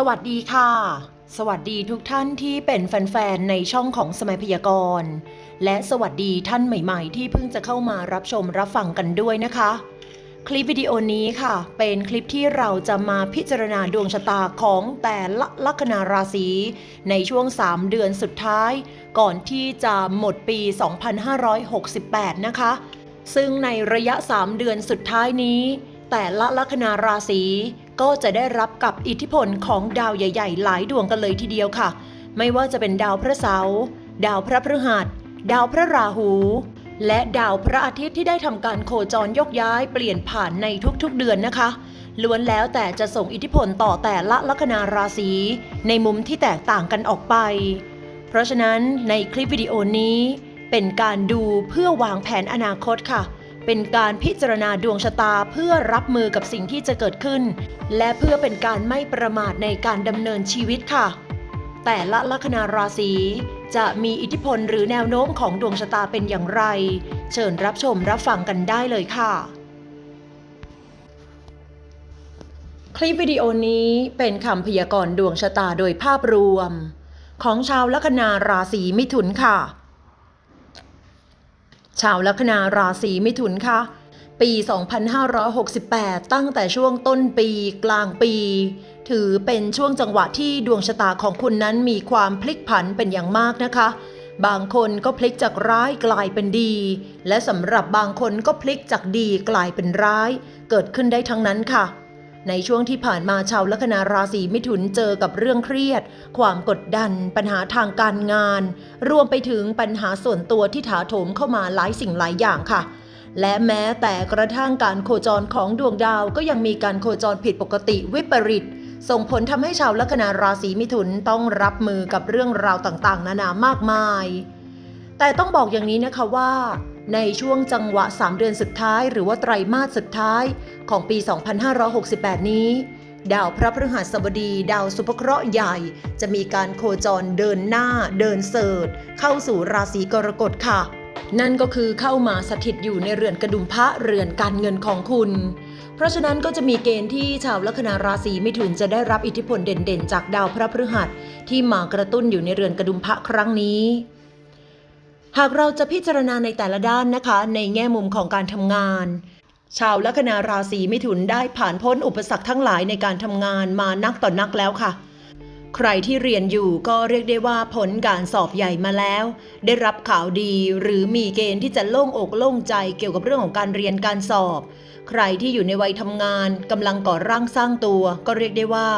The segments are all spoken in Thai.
สวัสดีค่ะ สวัสดีทุกท่านที่เป็นแฟนๆ ในช่องของสมัยพยากรณ์ และสวัสดีท่านใหม่ๆ ที่เพิ่งจะเข้ามารับชมรับฟังกันด้วยนะคะ คลิปวิดีโอนี้ค่ะ เป็นคลิปที่เราจะมาพิจารณาดวงชะตาของแต่ละลัคนาราศีในช่วง 3 เดือนสุดท้าย ก่อนที่จะหมดปี 2568 นะคะ ซึ่งในระยะ 3 เดือนสุดท้ายนี้ แต่ละลัคนาราศี ก็จะได้รับกับอิทธิพลของดาวใหญ่ ๆ หลายดวงกันเลยทีเดียวค่ะ ไม่ว่าจะเป็นดาวพระเสาร์ดาวพระพฤหัส ดาวพระราหู และดาวพระอาทิตย์ที่ได้ทำการโคจรยกย้ายเปลี่ยนผ่านในทุกๆเดือนนะคะล้วนแล้วแต่จะส่งอิทธิพลต่อแต่ละลัคนาราศีในมุมที่แตกต่างกันออกไป เพราะฉะนั้นในคลิปวิดีโอนี้เป็นการดูเพื่อวางแผนอนาคตค่ะ เป็นการพิจารณาดวงชะตาเพื่อรับมือกับสิ่งที่จะเกิดขึ้น และเพื่อเป็นการไม่ประมาทในการดำเนินชีวิตค่ะ แต่ละลัคนาราศีจะมีอิทธิพลหรือแนวโน้มของดวงชะตาเป็นอย่างไร เชิญรับชมรับฟังกันได้เลยค่ะ คลิปวิดีโอนี้เป็นคำพยากรณ์ดวงชะตาโดยภาพรวม ของชาวลัคนาราศีมิถุนค่ะ ชาวลัคนาราศีมิถุนค่ะ ปี 2568 ตั้งแต่ช่วงต้นปีกลางปี ถือเป็นช่วงจังหวะที่ดวงชะตาของคุณนั้นมีความพลิกผันเป็นอย่างมากนะคะ บางคนก็พลิกจากร้ายกลายเป็นดี และสำหรับบางคนก็พลิกจากดีกลายเป็นร้าย เกิดขึ้นได้ทั้งนั้นค่ะ ในช่วงที่ผ่านมาชาวลัคนาราศีมิถุนเจอกับเรื่องเครียด ความกดดัน ปัญหาทางการงาน รวมไปถึงปัญหาส่วนตัวที่ถาโถมเข้ามาหลายสิ่งหลายอย่างค่ะ และแม้แต่กระทั่งการโคจรของดวงดาวก็ยังมีการโคจรผิดปกติวิปริตส่งผลทำให้ชาวลัคนาราศีมิถุนต้องรับมือกับเรื่องราวต่างๆ นานามากมาย แต่ต้องบอกอย่างนี้นะคะว่า ในช่วงจังหวะ 3 เดือนสุดท้าย หรือว่าไตรมาสสุดท้ายของปี 2568 นี้ ดาวพระพฤหัสบดี ดาวสุภเคราะห์ใหญ่ จะมีการโคจรเดินหน้า เดินเสิร์ชเข้าสู่ราศีกรกฎค่ะ นั่นก็คือเข้ามาสถิตอยู่ในเรือนกระดุมพระเรือนการเงินของคุณ เพราะฉะนั้นก็จะมีเกณฑ์ที่ชาวลัคนาราศีมิถุนจะได้รับอิทธิพลเด่นๆ จากดาวพระพฤหัสที่มากระตุ้นอยู่ในเรือนกระดุมพระครั้งนี้ หากเราจะพิจารณาในแต่ละด้านนะคะ ในแง่มุมของการทำงาน ชาวลัคนาราศีมิถุนได้ผ่านพ้นอุปสรรคทั้งหลายในการทำงานมานักต่อนนักแล้วค่ะ ใครที่เรียนอยู่ก็เรียกได้ว่าผลการสอบใหญ่มาแล้ว ได้รับข่าวดีหรือมีเกณฑ์ที่จะโล่งอกโล่งใจเกี่ยวกับเรื่องของการเรียนการสอบ ใครที่อยู่ในวัยทำงานกำลังก่อร่างสร้างตัว ก็เรียกได้ว่า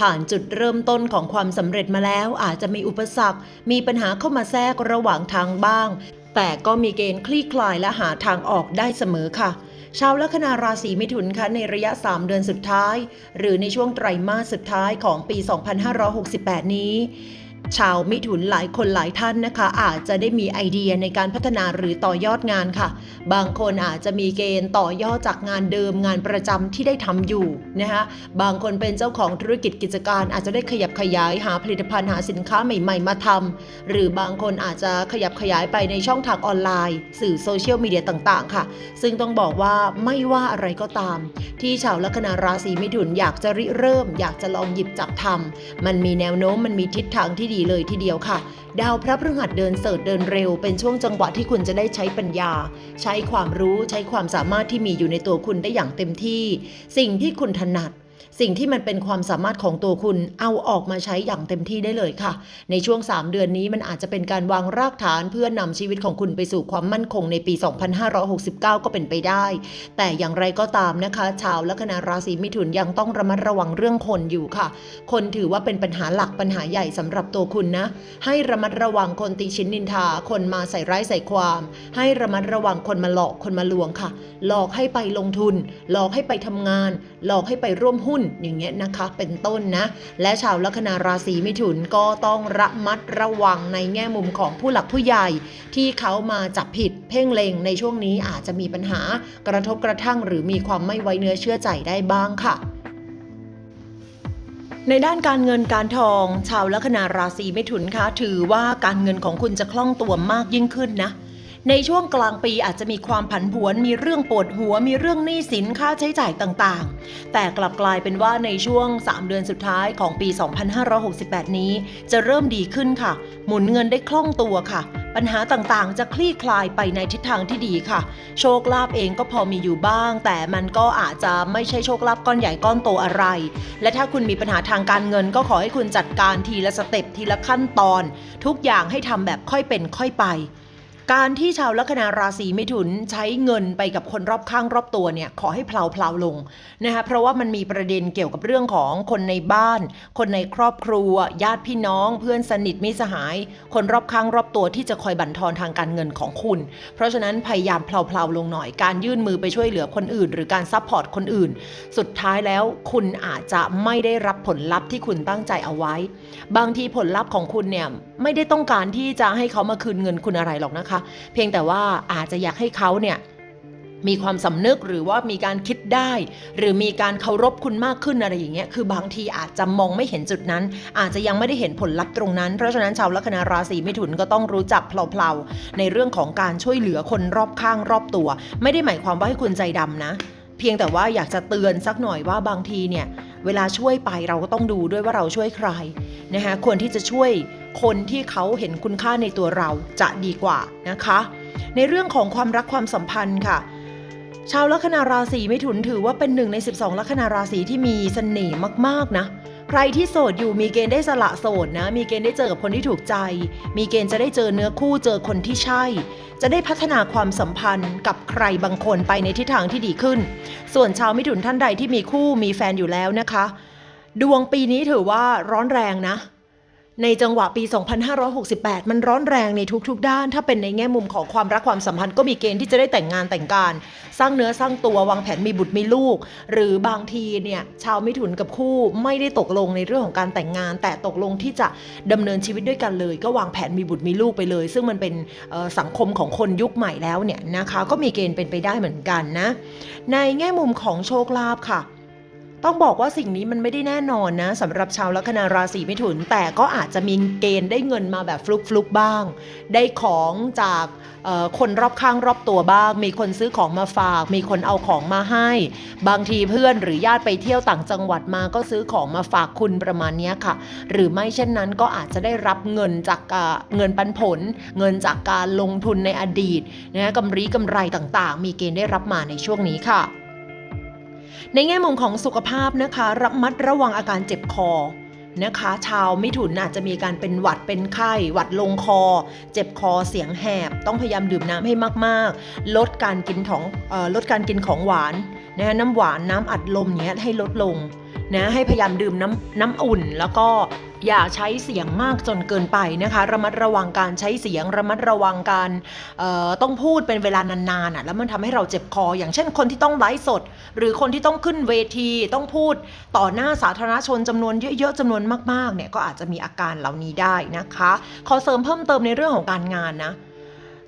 ผ่านจุดเริ่มต้นของความสำเร็จมาแล้ว อาจจะมีอุปสรรค มีปัญหาเข้ามาแทรกระหว่างทางบ้าง แต่ก็มีเกณฑ์คลี่คลายและหาทางออกได้เสมอค่ะชาวลัคนาราศีมิถุนคะในระยะ 3 เดือนสุดท้าย หรือในช่วงไตรมาสสุดท้ายของปี 2568 นี้ ชาวมิถุนหลายคนหลายท่านนะคะ อาจจะได้มีไอเดียในการพัฒนาหรือต่อยอดงานค่ะ บางคนอาจจะมีเกณฑ์ต่อยอดจากงานเดิมงานประจำที่ได้ทำอยู่นะคะบางคนเป็นเจ้าของธุรกิจกิจการ อาจจะได้ขยับขยายหาผลิตภัณฑ์หาสินค้าใหม่ ๆ มาทำหรือบางคนอาจจะขยับขยายไปในช่องทางออนไลน์ สื่อโซเชียลมีเดียต่างๆ ค่ะ ซึ่งต้องบอกว่าไม่ว่าอะไรก็ตาม ที่ชาวลัคนาราศีมิถุนอยากจะริเริ่ม อยากจะลองหยิบจับทำมันมีแนวโน้มมันมีทิศทางที่ดีเลยทีเดียวค่ะ ดาวพระพฤหัสเดินเสิร์ชเดินเร็ว เป็นช่วงจังหวะที่คุณจะได้ใช้ปัญญา ใช้ความรู้ใช้ความสามารถที่มีอยู่ในตัวคุณได้อย่างเต็มที่ สิ่งที่คุณถนัด สิ่งที่มันเป็นความสามารถของตัวคุณเอาออกมาใช้อย่างเต็มที่ได้เลยค่ะ ในช่วง 3 เดือนนี้มันอาจจะเป็นการวางรากฐานเพื่อนำชีวิตของคุณไปสู่ความมั่นคงในปี 2569 ก็เป็นไปได้ แต่อย่างไรก็ตามนะคะ ชาวลัคนาราศีมิถุนยังต้องระมัดระวังเรื่องคนอยู่ค่ะ คนถือว่าเป็นปัญหาหลักปัญหาใหญ่สำหรับตัวคุณนะ ให้ระมัดระวังคนติชินนินทา คนมาใส่ร้ายใส่ความ ให้ระมัดระวังคนมาหลอกคนมาลวงค่ะ หลอกให้ไปลงทุน หลอกให้ไปทำงาน หลอกให้ไปร่วมหุ้นอย่างเงี้ยนะคะเป็นต้นนะ และชาวลัคนาราศีมิถุนก็ต้องระมัดระวังในแง่มุมของผู้หลักผู้ใหญ่ ที่เขามาจับผิดเพ่งเล็งในช่วงนี้อาจจะมีปัญหากระทบกระทั่ง หรือมีความไม่ไว้เนื้อเชื่อใจได้บ้างค่ะในด้านการเงินการทอง ชาวลัคนาราศีมิถุนคะถือว่าการเงินของคุณจะคล่องตัวมากยิ่งขึ้นนะ ในช่วงกลางปีอาจจะมีความผันผวน มีเรื่องปวดหัว มีเรื่องหนี้สินค่าใช้จ่ายต่างๆ แต่กลับกลายเป็นว่าในช่วง 3 เดือนสุดท้ายของปี 2568 นี้ จะเริ่มดีขึ้นค่ะ หมุนเงินได้คล่องตัวค่ะ ปัญหาต่างๆ จะคลี่คลายไปในทิศทางที่ดีค่ะ โชคลาภเองก็พอมีอยู่บ้าง แต่มันก็อาจจะไม่ใช่โชคลาภก้อนใหญ่ก้อนโตอะไร และถ้าคุณมีปัญหาทางการเงินก็ขอให้คุณจัดการทีละสเต็ปทีละขั้นตอน ทุกอย่างให้ทำแบบค่อยเป็นค่อยไป การที่ชาวลัคนาราศีมิถุนใช้เงินไปกับคนรอบข้างรอบตัวเนี่ยขอให้เพลาเพลาๆลงนะคะเพราะว่ามันมีประเด็นเกี่ยวกับเรื่องของคนในบ้าน คนในครอบครัว ญาติพี่น้อง เพื่อนสนิทมิสหาย คนรอบข้างรอบตัวที่จะคอยบั่นทอนทางการเงินของคุณ เพราะฉะนั้นพยายามเพลาเพลาๆลงหน่อยการยื่นมือไปช่วยเหลือคนอื่น หรือการซัพพอร์ตคนอื่น สุดท้ายแล้วคุณอาจจะไม่ได้รับผลลัพธ์ที่คุณตั้งใจเอาไว้ บางทีผลลัพธ์ของคุณเนี่ยไม่ได้ต้องการที่จะให้เขามาคืนเงินคุณอะไรหรอกนะคะเพียงแต่ว่าอาจจะอยากให้เขาเนี่ยมีความสำนึกหรือว่ามีการคิดได้ หรือมีการเคารพคุณมากขึ้นอะไรอย่างเงี้ยคือบางทีอาจจะมองไม่เห็นจุดนั้น อาจจะยังไม่ได้เห็นผลลัพธ์ตรงนั้น เพราะฉะนั้นชาวลัคนาราศีมิถุนก็ต้องรู้จักเพลาๆในเรื่องของการช่วยเหลือคนรอบข้างรอบตัว ไม่ได้หมายความว่าให้คุณใจดำนะ เพียงแต่ว่าอยากจะเตือนสักหน่อยว่าบางทีเนี่ยเวลาช่วยไปเราก็ต้องดูด้วยว่าเราช่วยใครนะคะควรที่จะช่วย คนที่เขาเห็นคุณค่าในตัวเราจะดีกว่านะคะ ในเรื่องของความรักความสัมพันธ์ค่ะ ชาวลัคนาราศีมิถุนถือว่าเป็นหนึ่งใน 12 ลัคนาราศีที่มีเสน่ห์มากๆนะใครที่โสดอยู่มีเกณฑ์ได้สละโสดนะ มีเกณฑ์ได้เจอกับคนที่ถูกใจ มีเกณฑ์จะได้เจอเนื้อคู่เจอคนที่ใช่ จะได้พัฒนาความสัมพันธ์กับใครบางคนไปในทิศทางที่ดีขึ้น ส่วนชาวมิถุนท่านใดที่มีคู่มีแฟนอยู่แล้วนะคะ ดวงปีนี้ถือว่าร้อนแรงนะ ในจังหวะปี 2568 มันร้อนแรงในทุกๆ ด้าน ถ้าเป็นในแง่มุมของความรักความสัมพันธ์ก็มีเกณฑ์ที่จะได้แต่งงานแต่งการ สร้างเนื้อสร้างตัววางแผนมีบุตรมีลูก หรือบางทีเนี่ยชาวมิถุนกับคู่ไม่ได้ตกลงในเรื่องของการแต่งงาน แต่ตกลงที่จะดำเนินชีวิตด้วยกันเลย ก็วางแผนมีบุตรมีลูกไปเลย ซึ่งมันเป็นสังคมของคนยุคใหม่แล้วเนี่ยนะคะก็มีเกณฑ์เป็นไปได้เหมือนกันนะในแง่มุมของโชคลาภค่ะ ต้องบอกว่าสิ่งนี้มันไม่ได้แน่นอนนะสำหรับชาวลัคนาราศีมิถุน แต่ก็อาจจะมีเกณฑ์ได้เงินมาแบบฟลุกๆบ้าง ได้ของจากคนรอบข้างรอบตัวบ้าง มีคนซื้อของมาฝาก มีคนเอาของมาให้ บางทีเพื่อนหรือญาติไปเที่ยวต่างจังหวัดมาก็ซื้อของมาฝากคุณประมาณนี้ค่ะ หรือไม่เช่นนั้นก็อาจจะได้รับเงินจากเงินปันผล เงินจากการลงทุนในอดีตนะกำไรกำไรต่างๆ มีเกณฑ์ได้รับมาในช่วงนี้ค่ะ ในแง่มุมของสุขภาพนะคะระมัดระวังอาการเจ็บคอนะคะ ชาวมิถุนอาจจะมีการเป็นหวัดเป็นไข้ หวัดลงคอ เจ็บคอเสียงแหบ ต้องพยายามดื่มน้ำให้มากๆ ลดการกินของออลดการกินของหวานนะน้ำหวานน้ำอัดลมเนี้ยให้ลดลง นะให้พยายามดื่มน้ำน้ำอุ่น แล้วก็อย่าใช้เสียงมากจนเกินไปนะคะ ระมัดระวังการใช้เสียง ระมัดระวังการต้องพูดเป็นเวลานานๆอะแล้วมันทำให้เราเจ็บคอ อย่างเช่นคนที่ต้องไลฟ์สด หรือคนที่ต้องขึ้นเวทีต้องพูดต่อหน้าสาธารณชนจำนวนเยอะๆจำนวนมากๆเนี่ยก็อาจจะมีอาการเหล่านี้ได้นะคะ ขอเสริมเพิ่มเติมในเรื่องของการงานนะ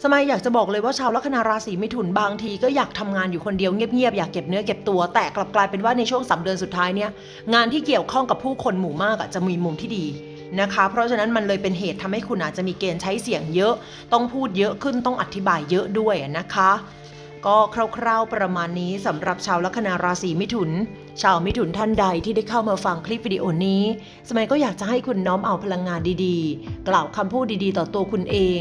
สมัยอยากจะบอกเลยว่าชาวลัคนาราศีมิถุนบางทีก็อยากทำงานอยู่คนเดียวเงียบๆอยากเก็บเนื้อเก็บตัว แต่กลับกลายเป็นว่าในช่วงสามเดือนสุดท้ายเนี่ยงานที่เกี่ยวข้องกับผู้คนหมู่มากจะมีมุมที่ดีนะคะ เพราะฉะนั้นมันเลยเป็นเหตุทำให้คุณอาจจะมีเกณฑ์ใช้เสียงเยอะ ต้องพูดเยอะขึ้นต้องอธิบายเยอะด้วยนะคะ ก็คร่าวๆประมาณนี้สำหรับชาวลัคนาราศีมิถุน ชาวมิถุนท่านใดที่ได้เข้ามาฟังคลิปวิดีโอนี้ สมัยก็อยากจะให้คุณน้อมเอาพลังงานดีๆ กล่าวคำพูดดีๆ ต่อตัวคุณเอง